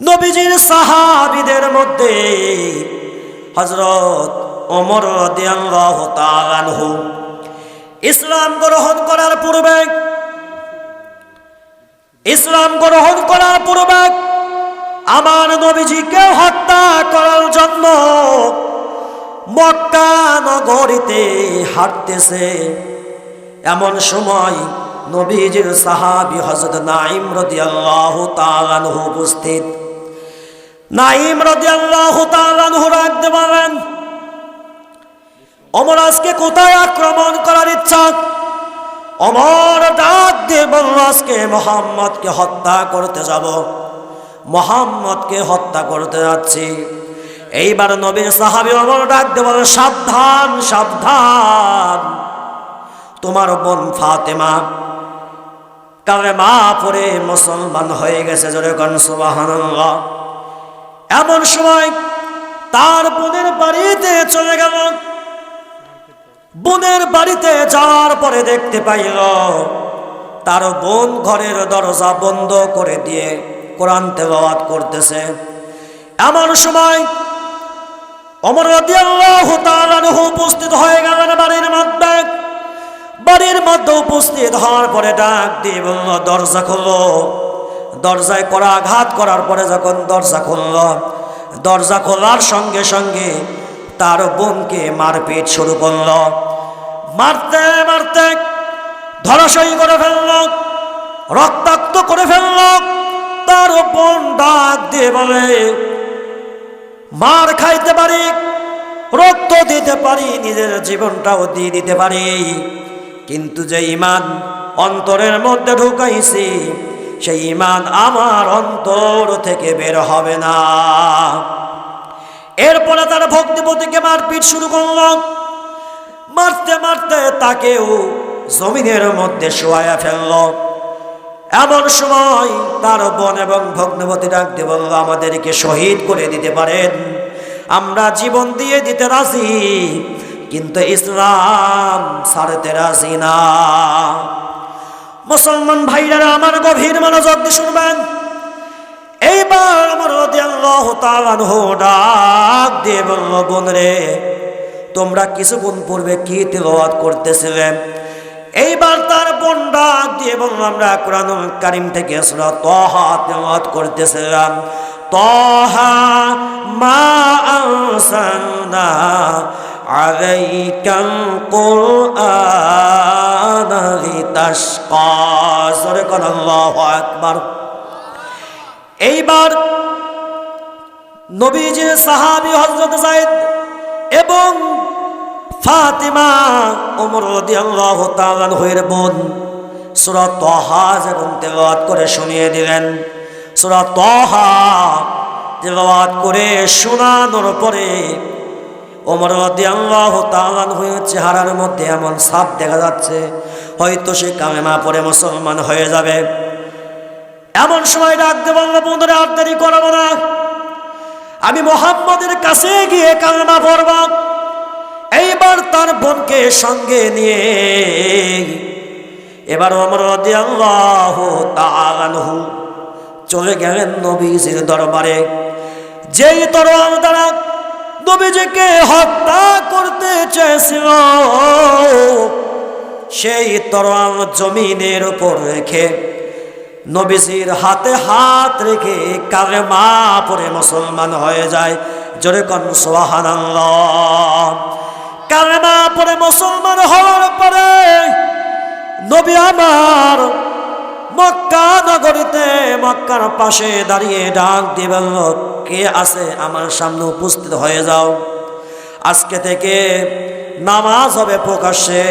নবীজির সাহাবিদের মধ্যে হজরত অমর রাদিয়াল্লাহু ইসলাম গ্রহণ করার পূর্বে, ইসলাম গ্রহণ করার পূর্বে আমার নবীজিকে হত্যা করার জন্য মক্কা নগরীতে হাঁটতেছে। এমন সময় নবীজির সাহাবি হজরত নাইম রাদিয়াল্লাহু তাআলা আনহু উপস্থিত। নাইম রাদিয়াল্লাহু তাআলা রাখতে পারেন। অমর আজকে কোথায় আক্রমণ করার ইচ্ছা? অমর ডাক দিয়ে বলল মোহাম্মদকে হত্যা করতে যাব। মোহাম্মদকে হত্যা করতে যাচ্ছি। এইবার নবীর সাহাবি অমর ডাক দিয়ে সাবধান সাবধান। তোমার বোন ফাতেমা কালে মা পরে মুসলমান হয়ে গেছে, জোরে কন সুবহানাল্লাহ। এমন সময় তার বোনের বাড়িতে চলে গেল। বোনের বাড়িতে যাওয়ার পরে দেখতে পাইল, তার বোন ঘরের দরজা বন্ধ করে দিয়ে কোরআন তেলাওয়াত করতেছে। এমন সময় অমর উপস্থিত হয়ে গেলেন বাড়ির মধ্যে। বাড়ির মধ্যে উপস্থিত হওয়ার পরে ডাক দিয়ে বলল, দরজা খুললো দরজায় করা আঘাত করার পরে যখন দরজা খুলল, দরজা খোলার সঙ্গে সঙ্গে তার বোনকে মারপিট শুরু করল। মারতে মারতে ধরাশয়ী করে ফেলল, রক্তাক্ত করে ফেলল। তার বোন ডাক দিয়ে বলে, মার খাইতে পারি, রক্ত দিতে পারি, নিজের জীবনটাও দিয়ে দিতে পারি। কিন্তু যে ইমান অন্তরের মধ্যে ঢুকাইছি সেই ইমান আমার অন্তর থেকে বের হবে না। এরপরে তার ভক্তিপতিকে মারপিট শুরু করল। মারতে মারতে তাকেও জমিনের মধ্যে শোয়া ফেলল। এমন সময় তার বোন এবং ভগ্নবতী ডাকতে বলল, আমাদেরকে শহীদ করে দিতে পারেন। আমরা জীবন দিয়ে দিতে রাজি, কিন্তু ইসলাম ছাড়তে রাজি না। মুসলমান ভাইরা আমার গভীর মনোযোগ দিয়ে শুনবেন। এইবার আমার ডাক দিয়ে বলল বোন রে তোমরা কিছুক্ষণ পূর্বে কি তেলাওয়াত করতেছিলেন এইবার তার বোন ডাক দিয়ে বলল, আমরা কোরআনুল কারিম থেকে সূরা তহা তেলাওয়াত করতেছিলাম। তহা মা আনসালনা কুরআন লিতাশকা। সরে কোন আল্লাহু আকবার। এইবার নবীজির সাহাবী হযরত যায়েদ এবং ফাতিমা ওমর রাদিয়াল্লাহু তাআলা হইর বোন সূরা তাহা যখন তেলাওয়াত করে শুনিয়ে দিলেন, সূরা তাহা তেলাওয়াত করে শোনানোর পরে ওমর তাআলা হইর চেহারার মধ্যে এমন সাপ দেখা যাচ্ছে, হয়তো সে কামেমা পরে মুসলমান হয়ে যাবে। এমন সময় ডাকতে বলল, বন্ধুরা, আর দেরি করব না। আমি মোহাম্মদের কাছে গিয়ে কালেমা পড়ব এইবার তার বোনকে সঙ্গে নিয়ে। এবার অমর তালানহু চলে গেলেন নবীজির দরবারে। যেই তরোয়াল দ্বারা নবীজিকে হত্যা করতে চেয়েছিল। সেই তরোয়াল জমিনের উপর রেখে নবীজির হাতে হাত রেখে কালে মা পরে মুসলমান হয়ে যায়। জোরে কন সোহানাল্লাহ কালেমা পরে মুসলমান হওয়ার পরে নবী আমার মক্কা নগরীতে মক্কার পাশে দাঁড়িয়ে ডাক বলল, কে আছে আমার সামনে উপস্থিত? হয়ে যাও। আজকে থেকে নামাজ হবে প্রকাশ্যে,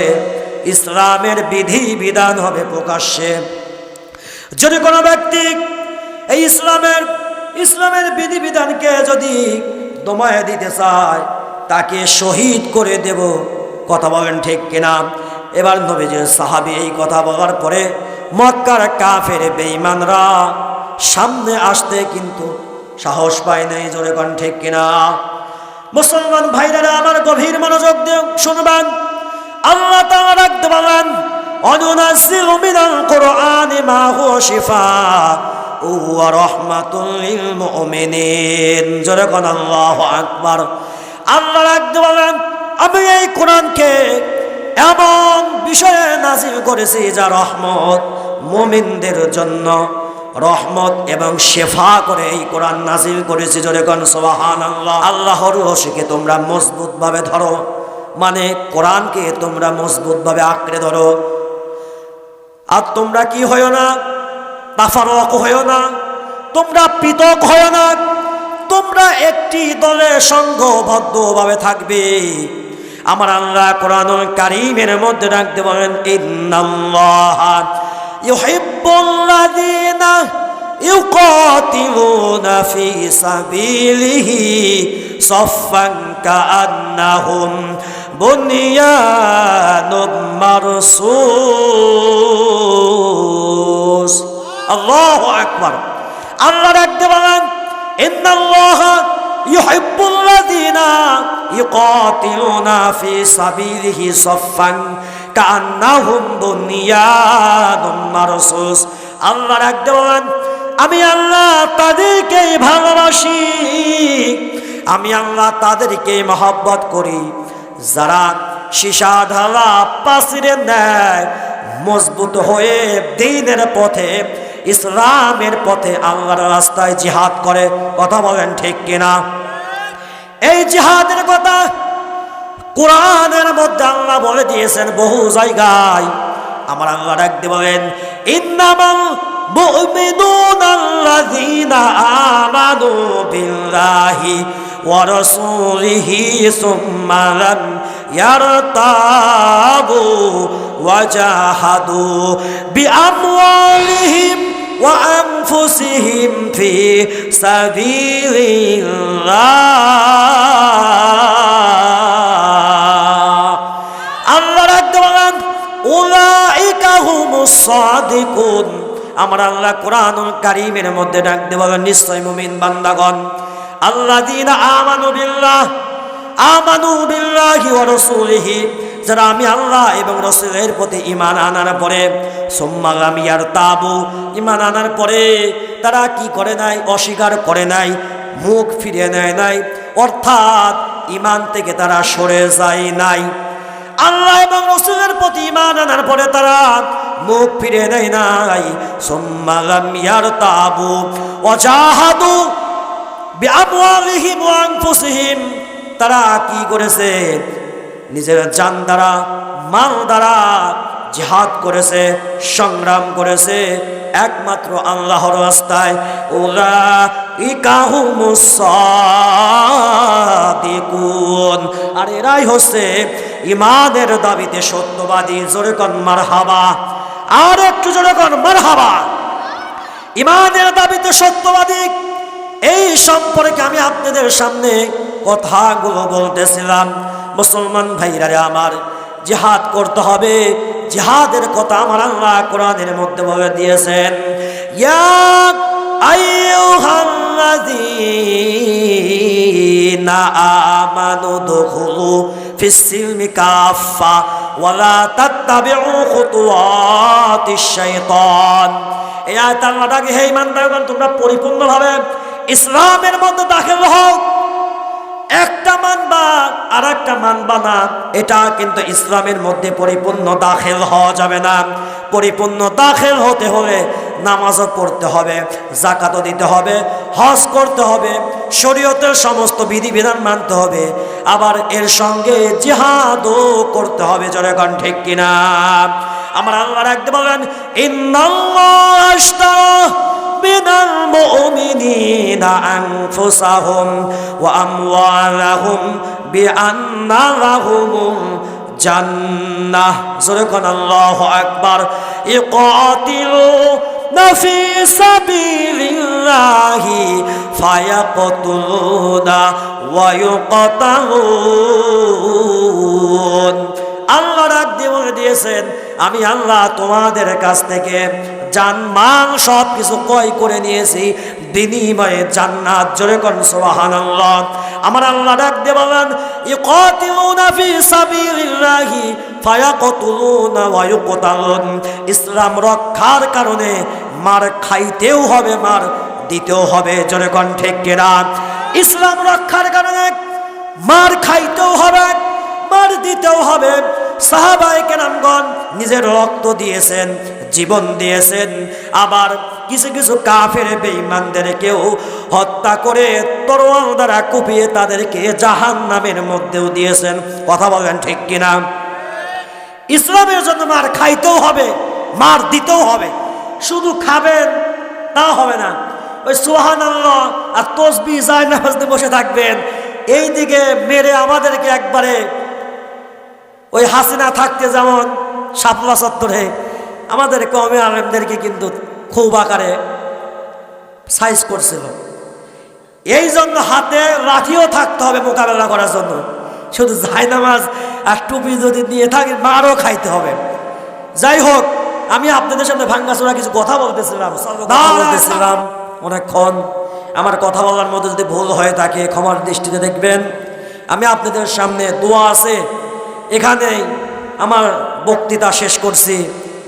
ইসলামের বিধি বিধান হবে প্রকাশ্যে। যদি কোনো ব্যক্তি এই ইসলামের ইসলামের বিধিবিধানকে যদি দমায় দিতে চায়, তাকে শহীদ করে দেব। কথা বলেন ঠিক কিনা? এবার নবীজির সাহাবি এই কথা বলার পরে মক্কার কাফের বেঈমানরা সামনে আসতে কিন্তু সাহস পায় নাই জোরে কন ঠিক কিনা। মুসলমান ভাইরা আমার গভীর মনোযোগ দিয়ে শুনবেন। আল্লাহ তাআলা রাখতে বলেন অনুনাসিল মিনাল কোরআন মা হুয়া শিফা ওয়া রাহমাতুল লিল মুমিনিন। জোরে কোন আল্লাহু আকবার। আল্লাহ রাখতে বলেন, আমি এই কোরআনকে এমন বিষয়ে নাজিল করেছি যা রহমত মোমিনদের জন্য। রহমত এবং শেফা করে এই কোরআন নাজিল করেছি কোন সুবহান আল্লাহ আল্লাহর রশিকে তোমরা মজবুতভাবে ধরো। মানে কোরআনকে তোমরা মজবুতভাবে আঁকড়ে ধরো। আর তোমরা কি হয় না? তাফারক হয় না? তোমরা পৃথক হয় না? তোমরা একটি দলে সংঘবদ্ধভাবে থাকবে। আমার আল্লাহ কোরআনুল কারিমের মধ্যে রাখতে বলেন, ইন্নাল্লাহ ইউহিব্বুল্লাযীনা ইউকাতিলুনা ফি সাবিলিহি সাফফান কাআন্নাহুম বুনিয়ানুম মারসুস। আল্লাহু আকবার। আল্লাহ রাখতে বলেন, ইন্নাল্লাহ ইউহিব্বুল্লাযীনা ইউকাতিলুনা ফি সাবিলিহি সাফফান কান্নাহুম বুনিয়ানুম মারসুস। আল্লাহ রাখতে বলেন, আমি আল্লাহ তাদেরকে ভালোবাসি। আমি আল্লাহ তাদেরকে মহব্বত করি। যারা সীসা ঢালা পাশিরে নেয়, মজবুত হয়ে দিনের পথে, ইসলামের পথে আল্লাহর রাস্তায় জিহাদ করে। কথা বলেন ঠিক কিনা? এই জিহাদের কথা কোরআনের মধ্যে আল্লাহ বলে দিয়েছেন বহু জায়গায়। আমার আল্লাহ ডাকতে বলেন, ইন্নামাল মুমিনুন আল্লাযীনা আমানু বিল্লাহি ওয়া রাসূলিহি সুম্মা লাম ইয়ারতাবু ওয়া জাহাদু বিআমওয়ালিহিম ওয়া আনফুসিহিম ফি সাবিলিল্লাহ। আমার আল্লাহ কোরআনুল কারিমের মধ্যে ডাকতে বলেন, নিশ্চয় মুমিন বান্দাগণ, আল্লাযীনা আমানু বিল্লাহ, আমানু বিল্লাহি ওয়া রাসূলিহি, যারা আমি আল্লাহ এবং রসুলের প্রতি ইমান আনার পরে সোম্মাগামিয়ার তাবু ইমান আনার পরে তারা কি করে নাই, অস্বীকার করে নাই, মুখ ফিরিয়ে নেয় নাই, অর্থাৎ ইমান থেকে তারা সরে যায় নাই। আল্লাহ এবং রসুলের প্রতি ইমান আনার পরে তারা মুখ ফিরে নেয় নাই। সোম্মাগামিয়ার তাবু। অজাহাদু বিআমওয়ালিহিম ওয়া তারা কি করেছে? নিজের জান দ্বারা, মাল দ্বারা জিহাদ করেছে, সংগ্রাম করেছে। একমাত্র আল্লাহর রাস্তায়। ওলা ইকাহুমুসাদিকুন আর এরাই হচ্ছে ইমানের দাবিতে সত্যবাদী, জোরে কন মারহাবা। আর একটু কন মারহাবা। ইমানের দাবিতে সত্যবাদী, এই সম্পর্কে আমি আপনাদের সামনে কথাগুলো বলতেছিলাম। মুসলমান ভাইরারে আমার, জিহাদ করতে হবে। জিহাদের কথা আমার আল্লাহ কোরআনের মধ্যে বলে দিয়েছেন আমানু দুখুলু ফিস-সিলমি কাফা ওয়ালা তাত্তাবিউ খুতুওয়াতিশ শাইতান। এই আয়াত আল্লাহ ডাকে, হে পরিপূর্ণভাবে ইসলামের মধ্যে দাখিল হও। একটা মানবা আর একটা মানবা না এটা কিন্তু ইসলামের মধ্যে পরিপূর্ণ দাখিল হওয়া যাবে না। পরিপূর্ণ দাখিল হতে হলে নামাজও পড়তে হবে জাকাতও দিতে হবে, হজ করতে হবে, শরীয়তের সমস্ত বিধিবিধান মানতে হবে। আবার এর সঙ্গে জিহাদও করতে হবে জনগণ ঠিক কিনা? আমার আল্লাহ রাখতে বলবেন ওয়া জান্নাহ। জোরে কোন, আল্লাহু আকবার। ইকাতিলু في سبيل الله فيقتلون ويقتلون আল্লাহ রাখ দিয়ে বলে দিয়েছেন আমি আল্লাহ তোমাদের কাছ থেকে জানমাল সব কিছু ক্রয় করে নিয়েছি বিনিময়ে জান্নাত জোরে কোন সুবহানাল্লাহ আমার আল্লাহ ডাক দিয়ে বলেন ইকাতিলুনা ফি সাবিলিল্লাহি ফায়াকতুলুনা ওয়া ইউকতালুন ইসলাম রক্ষার কারণে মার খাইতেও হবে, মার দিতেও হবে, জোরে কণ্ঠে কেনা? ইসলাম রক্ষার কারণে মার খাইতেও হবে, মার দিতেও হবে। সাহাবাই কেরামগণ নিজের রক্ত দিয়েছেন, জীবন দিয়েছেন। আবার কিছু কিছু কাফের বেঈমানদেরকেও হত্যা করে তরোয়াল দ্বারা কুপিয়ে তাদেরকে জাহান নামের মধ্যেও দিয়েছেন। কথা বলেন ঠিক কিনা? ইসলামের জন্য মার খাইতেও হবে, মার দিতেও হবে। শুধু খাবেন তা হবে না। ওই সোহান আল্লাহ আর তসবি যায় বসে থাকবেন। এই দিকে মেরে আমাদেরকে একবারে ওই হাসিনা থাকতে যেমন সাপলা চত্বরে, আমাদের কমে আলমদেরকে কিন্তু খুব আকারে সাইজ করছিল। এই জন্য হাতে লাঠিও থাকতে হবে মোকাবেলা করার জন্য। শুধু জায়নামাজ আর টুপি যদি নিয়ে থাকে মারও খাইতে হবে। যাই হোক আমি আপনাদের সামনে ভাঙ্গাচোরা কিছু কথা বলতেছিলাম। বলতেছিলাম অনেকক্ষণ আমার কথা বলার মধ্যে যদি ভুল হয়ে থাকে ক্ষমার দৃষ্টিতে দেখবেন। আমি আপনাদের সামনে দোয়া আছে এখানেই আমার বক্তৃতা শেষ করছি।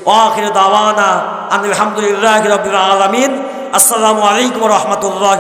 ওয়াখির দাওয়ানা আলহামদুলিল্লাহ রবিল আলমিন। আসসালামু আলাইকুম রহমতুল্লাহ